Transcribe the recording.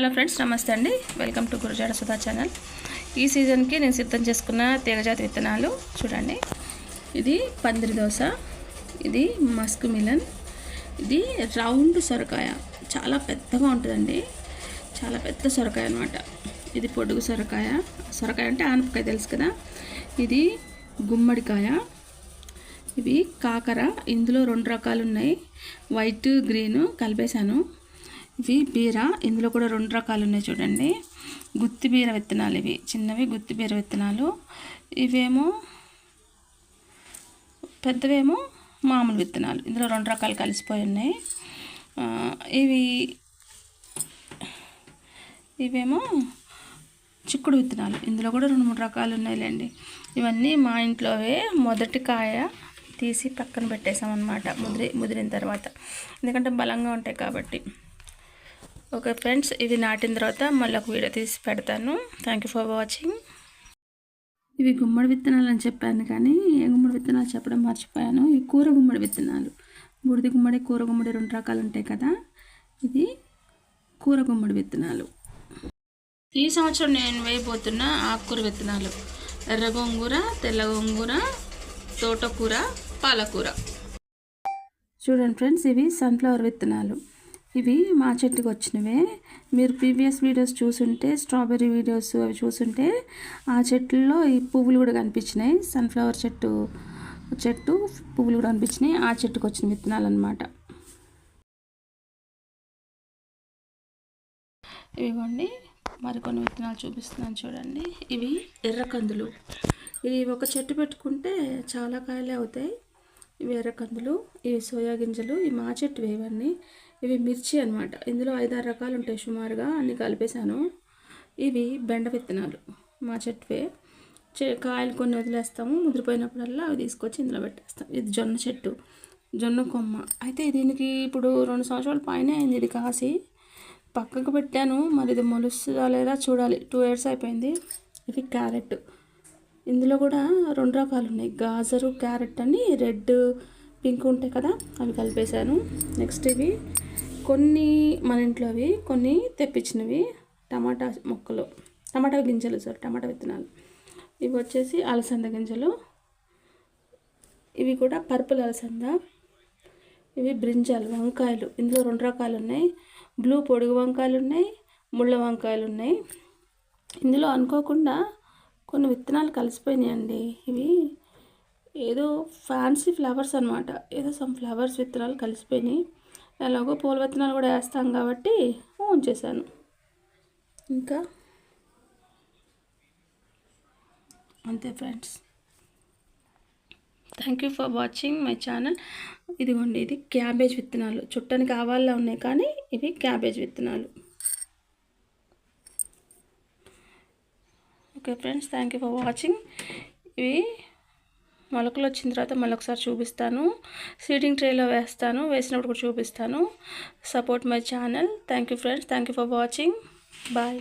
Hello friends నమస్తే అండి. Welcome to Gurujada Sudha channel. ఈ సీజన్కి నేను సిద్ధం చేసుకున్న తీగజాతి విత్తనాలు చూడండి. ఇది పందిరి దోశ ఇది మస్క్ మిలన్ ఇది రౌండ్ సొరకాయ. చాలా పెద్దగా ఉంటుందండి. చాలా పెద్ద సొరకాయ అనమాట ఇది పొడుగు సొరకాయ. సొరకాయ అంటే ఆనపకాయ తెలుసు కదా. ఇది గుమ్మడికాయ. ఇవి కాకర. ఇందులో రెండు రకాలు ఉన్నాయి. వైట్ గ్రీన్ కలిపేశాను. ఇవి బీర. ఇందులో కూడా రెండు రకాలు ఉన్నాయి చూడండి. గుత్తి బీర విత్తనాలు ఇవి. చిన్నవి గుత్తి బీర విత్తనాలు. ఇవేమో పెద్దవేమో మామూలు విత్తనాలు. ఇందులో రెండు రకాలు కలిసిపోయి ఉన్నాయి. ఇవి ఇవేమో చిక్కుడు విత్తనాలు. ఇందులో కూడా రెండు మూడు రకాలు ఉన్నాయిలేండి. ఇవన్నీ మా ఇంట్లోవే మొదటి కాయ తీసి పక్కన పెట్టేసామన్నమాట ముదిరి ముదిరిన తర్వాత. ఎందుకంటే బలంగా ఉంటాయి కాబట్టి. ఓకే ఫ్రెండ్స్ ఇది నాటిన తర్వాత మళ్ళీ ఒక వీడియో తీసి పెడతాను. థ్యాంక్ యూ ఫర్ వాచింగ్ ఇవి గుమ్మడి విత్తనాలు అని చెప్పాను కానీ ఏ గుమ్మడి విత్తనాలు చెప్పడం మర్చిపోయాను. ఇవి కూర గుమ్మడి విత్తనాలు. బుడిది గుమ్మడి కూర గుమ్మడి రెండు రకాలు ఉంటాయి కదా ఇది కూర గుమ్మడి విత్తనాలు. ఈ సంవత్సరం నేను వేయబోతున్న ఆకుకూర విత్తనాలు. ఎర్ర గోంగూర తెల్ల గోంగూర తోటకూర పాలకూర. చూడండి ఫ్రెండ్స్ ఇవి సన్ఫ్లవర్ విత్తనాలు. ఇవి మా చెట్టుకు వచ్చినవే. మీరు ప్రీవియస్ వీడియోస్ చూసుంటే స్ట్రాబెర్రీ వీడియోస్ అవి చూసుంటే ఆ చెట్లలో ఈ పువ్వులు కూడా కనిపించినాయి. సన్ఫ్లవర్ చెట్టు చెట్టు పువ్వులు కూడా కనిపించినాయి. ఆ చెట్టుకు వచ్చిన విత్తనాలు అనమాట ఇవిగోండి. మరికొన్ని విత్తనాలు చూపిస్తున్నాను చూడండి. ఇవి ఎర్రకందులు. ఇవి ఒక చెట్టు పెట్టుకుంటే చాలా కాయలే అవుతాయి. ఇవి ఎర్రకందులు ఇవి సోయా గింజలు ఇవి మా చెట్టు ఇవన్నీ ఇవి మిర్చి అనమాట ఇందులో ఐదారు రకాలు ఉంటాయి సుమారుగా అన్నీ కలిపేశాను. ఇవి బెండ విత్తనాలు మా చెట్టువే చే కాయలు కొన్ని వదిలేస్తాము ముదిరిపోయినప్పుడల్లా అవి తీసుకొచ్చి ఇందులో పెట్టేస్తాం. ఇది జొన్న చెట్టు జొన్న కొమ్మ. అయితే దీనికి ఇప్పుడు రెండు సంవత్సరాల పైన అయింది ఇది కాసి. పక్కకు పెట్టాను మరి ఇది మొలుస్తుందా లేదా చూడాలి. టూ ఇయర్స్ అయిపోయింది. ఇది క్యారెట్. ఇందులో కూడా రెండు రకాలు ఉన్నాయి గాజరు క్యారెట్ అని రెడ్ పింక్ ఉంటాయి కదా అవి కలిపేశాను. నెక్స్ట్ ఇవి కొన్ని మన ఇంట్లో అవి కొన్ని తెప్పించినవి. టమాటా మొక్కలు టమాటా గింజలు సార్ టమాటా విత్తనాలు. ఇవి వచ్చేసి అలసంద గింజలు. ఇవి కూడా పర్పుల్ అలసంద. ఇవి బ్రింజాలు వంకాయలు. ఇందులో రెండు రకాలు ఉన్నాయి బ్లూ పొడుగు వంకాయలు ఉన్నాయి ముళ్ళ వంకాయలు ఉన్నాయి ఇందులో అనుకోకుండా కొన్ని విత్తనాలు కలిసిపోయినాయండి. ఇవి ఏదో ఫ్యాన్సీ ఫ్లవర్స్ అనమాట ఏదో సమ్ ఫ్లవర్స్ విత్తనాలు కలిసిపోయినాయి. ఎలాగో పూల విత్తనాలు కూడా వేస్తాం కాబట్టి ఉంచేసాను ఇంకా అంతే friends. Thank you for watching my channel. ఇదిగోండి ఇది క్యాబేజ్ విత్తనాలు. చుట్టానికి ఆవాల్లో ఉన్నాయి కానీ ఇవి క్యాబేజ్ విత్తనాలు. Okay friends thank you for watching ఇవి మొలకలు వచ్చిన తర్వాత మళ్ళీ ఒకసారి చూపిస్తాను. సీడింగ్ ట్రేలో వేస్తాను. వేసినప్పుడు కూడా చూపిస్తాను. Support my channel thank you friends thank you for watching bye